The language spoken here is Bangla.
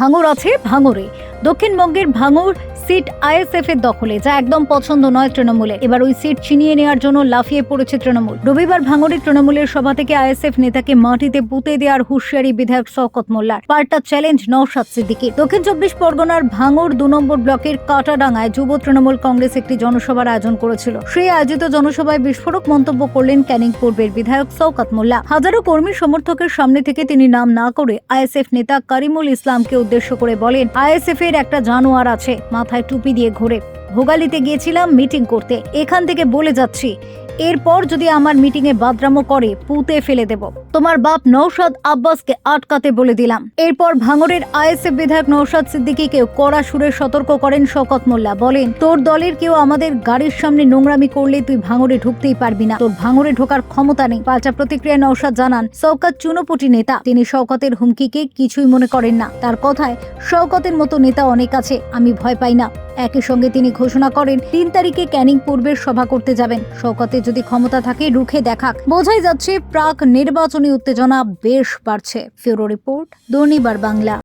ভাঙর আছে ভাঙরে। দক্ষিণবঙ্গের ভাঙর সিট আইএসএফ এর দখলে, যা একদম পছন্দ নয় তৃণমূলে এবার ওই সিট ছিনিয়ে নেওয়ার জন্য লাফিয়ে পড়েছে তৃণমূল। রবিবার ভাঙড়ে তৃণমূলের সভা থেকে আইএসএফ নেতাকে মাটিতে পুঁতে দেওয়ার হুঁশিয়ারি বিধায়ক শওকত মোল্লার। পাল্টা চ্যালেঞ্জ নওশাদ সিদ্দিকি দক্ষিণ চব্বিশ পরগনার ভাঙড় দু নম্বর ব্লকের কাটাডাঙ্গায় যুব তৃণমূল কংগ্রেস একটি জনসভার আয়োজন করেছিল। সেই আয়োজিত জনসভায় বিস্ফোরক মন্তব্য করলেন ক্যানিং পূর্বের বিধায়ক শওকত মোল্লা। হাজারো কর্মী সমর্থকের সামনে থেকে তিনি নাম না করে আইএসএফ নেতা করিমুল ইসলামকে উদ্দেশ্য করে বলেন, আইএসএফ এর একটা জানোয়ার আছে, মাথায় টুপি দিয়ে ঘোরে। ভোগালিতে গিয়েছিলাম মিটিং করতে। এখান থেকে বলে যাচ্ছি এরপর যদি আমার মিটিং এ বাদরামো করে, পুঁতে ফেলে দেব। তোমার বাপ নৌশাদ আব্বাসকে আটকাতে বলে দিলাম। এরপর ভাঙড়ের আইএসএফ বিধায়ক নৌশাদ সিদ্দিকীকে কড়া সুরে সতর্ক করেন শওকত মোল্লা। বলেন, তোর দলের কেউ আমাদের গাড়ির সামনে নোংরামি করলে তুই ভাঙড়ে ঢুকতেই পারবি না। তোর ভাঙড়ে ঢোকার ক্ষমতা নেই। পাল্টা প্রতিক্রিয়া নৌশাদ জানান, শওকত চুনোপুটি নেতা। তিনি শওকতের হুমকিকে কিছুই মনে করেন না। তার কথায় শওকতের মতো নেতা অনেক আছে। আমি ভয় পাই না। একই সঙ্গে তিনি ঘোষণা করেন, তিন তারিখে ক্যানিং পূর্বের সভা করতে যাবেন। শওকতের যদি ক্ষমতা থাকে, রুখে দেখাক। বোঝাই যাচ্ছে, প্রাক নির্বাচনী উত্তেজনা বেশ বাড়ছে। Bureau report, Durnibar Bangla.